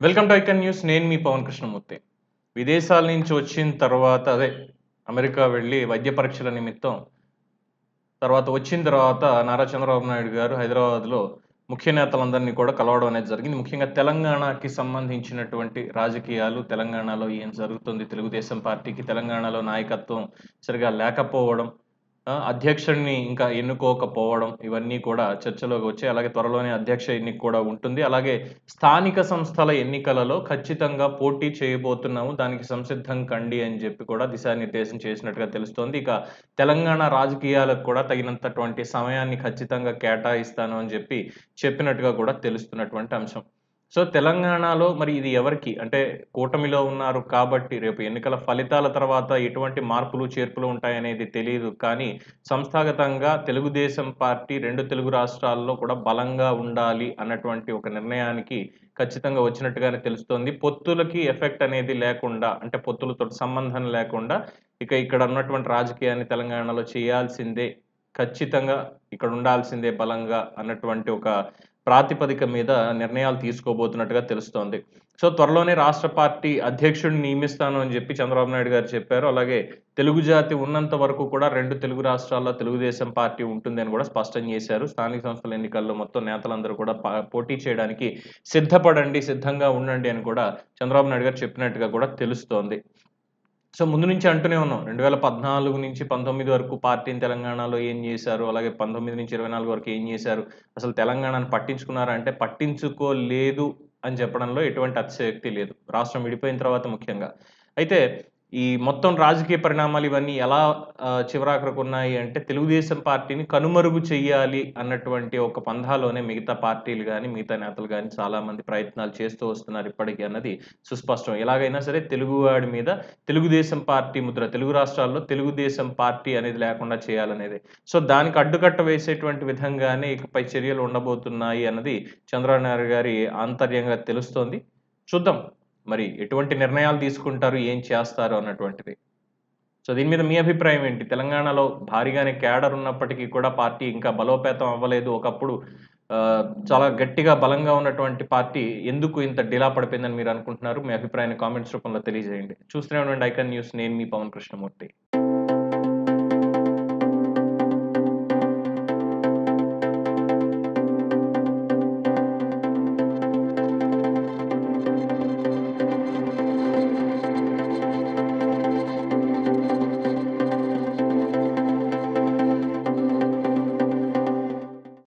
Welcome to icon news. నేను మీ పవన్ కృష్ణమూర్తి. విదేశాల నుంచి వచ్చిన తర్వాత అదే అమెరికా వెళ్ళి వైద్య పరీక్షల నిమిత్తం తర్వాత వచ్చిన తర్వాత నారా చంద్రబాబు నాయుడు గారు హైదరాబాద్లో ముఖ్య నేతలందరినీ కూడా కలవడం అనేది జరిగింది. ముఖ్యంగా తెలంగాణకి సంబంధించినటువంటి రాజకీయాలు తెలంగాణలో ఏం జరుగుతుంది తెలుగుదేశం పార్టీకి తెలంగాణలో నాయకత్వం సరిగా లేకపోవడం అధ్యక్షుడిని ఇంకా ఎన్నుకోకపోవడం ఇవన్నీ కూడా చర్చలోకి వచ్చాయి అలాగే త్వరలోనే అధ్యక్ష ఎన్నిక కూడా ఉంటుంది. అలాగే స్థానిక సంస్థల ఎన్నికలలో ఖచ్చితంగా పోటీ చేయబోతున్నాము దానికి సంసిద్ధం కండి అని చెప్పి కూడా దిశానిర్దేశం చేసినట్టుగా తెలుస్తోంది. ఇక తెలంగాణ రాజకీయాలకు కూడా తగినంతటువంటి సమయాన్ని ఖచ్చితంగా కేటాయిస్తాను అని చెప్పి చెప్పినట్టుగా కూడా తెలుస్తున్నటువంటి అంశం. సో తెలంగాణలో మరి ఇది ఎవరికి? అంటే కూటమిలో ఉన్నారు కాబట్టి రేపు ఎన్నికల ఫలితాల తర్వాత ఎటువంటి మార్పులు చేర్పులు ఉంటాయనేది తెలియదు కానీ సంస్థాగతంగా తెలుగుదేశం పార్టీ రెండు తెలుగు రాష్ట్రాల్లో కూడా బలంగా ఉండాలి అన్నటువంటి ఒక నిర్ణయానికి ఖచ్చితంగా వచ్చినట్టుగానే తెలుస్తోంది. పొత్తులకి ఎఫెక్ట్ అనేది లేకుండా అంటే పొత్తులతో సంబంధం లేకుండా ఇక ఇక్కడ ఉన్నటువంటి రాజకీయాన్ని తెలంగాణలో చేయాల్సిందే ఖచ్చితంగా ఇక్కడ ఉండాల్సిందే బలంగా అన్నటువంటి ఒక ప్రాతిపదిక మీద నిర్ణయాలు తీసుకోబోతున్నట్టుగా తెలుస్తోంది. సో త్వరలోనే రాష్ట్ర పార్టీ అధ్యక్షుడిని నియమిస్తాను అని చెప్పి చంద్రబాబు నాయుడు గారు చెప్పారు. అలాగే తెలుగు జాతి ఉన్నంత వరకు కూడా రెండు తెలుగు రాష్ట్రాల్లో తెలుగుదేశం పార్టీ ఉంటుందని కూడా స్పష్టం చేశారు. స్థానిక సంస్థల ఎన్నికల్లో మొత్తం నేతలందరూ కూడా పా- పోటీ చేయడానికి సిద్ధపడండి సిద్ధంగా ఉండండి అని కూడా చంద్రబాబు నాయుడు గారు చెప్పినట్టుగా కూడా తెలుస్తోంది. సో ముందు నుంచి అంటూనే ఉన్నాం. రెండు వేల పద్నాలుగు నుంచి పంతొమ్మిది వరకు పార్టీని తెలంగాణలో ఏం చేశారు? అలాగే పంతొమ్మిది నుంచి ఇరవై నాలుగు వరకు ఏం చేశారు? అసలు తెలంగాణను పట్టించుకున్నారా అంటే పట్టించుకోలేదు అని చెప్పడంలో ఎటువంటి అతిశయోక్తి లేదు. రాష్ట్రం విడిపోయిన తర్వాత ముఖ్యంగా. అయితే ఈ మొత్తం రాజకీయ పరిణామాలు ఇవన్నీ ఎలా ఆ, చివరాఖరకు ఉన్నాయి అంటే తెలుగుదేశం పార్టీని కనుమరుగు చేయాలి అన్నటువంటి ఒక పంధాలోనే మిగతా పార్టీలు కానీ మిగతా నేతలు కానీ చాలామంది ప్రయత్నాలు చేస్తూ వస్తున్నారు ఇప్పటికీ అన్నది సుస్పష్టం. ఎలాగైనా సరే తెలుగువాడి మీద తెలుగుదేశం పార్టీ ముద్ర తెలుగు రాష్ట్రాల్లో తెలుగుదేశం పార్టీ అనేది లేకుండా చేయాలనేది. సో దానికి అడ్డుకట్ట వేసేటువంటి విధంగానే ఇకపై చర్యలు ఉండబోతున్నాయి అన్నది చంద్రబాబు గారి ఆంతర్యంగా తెలుస్తోంది. చూద్దాం. మరి ఎటువంటి నిర్ణయాలు తీసుకుంటారు ఏం చేస్తారు అన్నటువంటిది. సో దీని మీద మీ అభిప్రాయం ఏంటి? తెలంగాణలో భారీగానే క్యాడర్ ఉన్నప్పటికీ కూడా పార్టీ ఇంకా బలోపేతం అవ్వలేదు. ఒకప్పుడు చాలా గట్టిగా బలంగా ఉన్నటువంటి పార్టీ ఎందుకు ఇంత డిలా పడిపోయిందని మీరు అనుకుంటున్నారు? మీ అభిప్రాయాన్ని కామెంట్స్ రూపంలో తెలియజేయండి. చూస్తూనే ఉండండి ఐకన్ న్యూస్. నేను మీ పవన్ కృష్ణమూర్తి.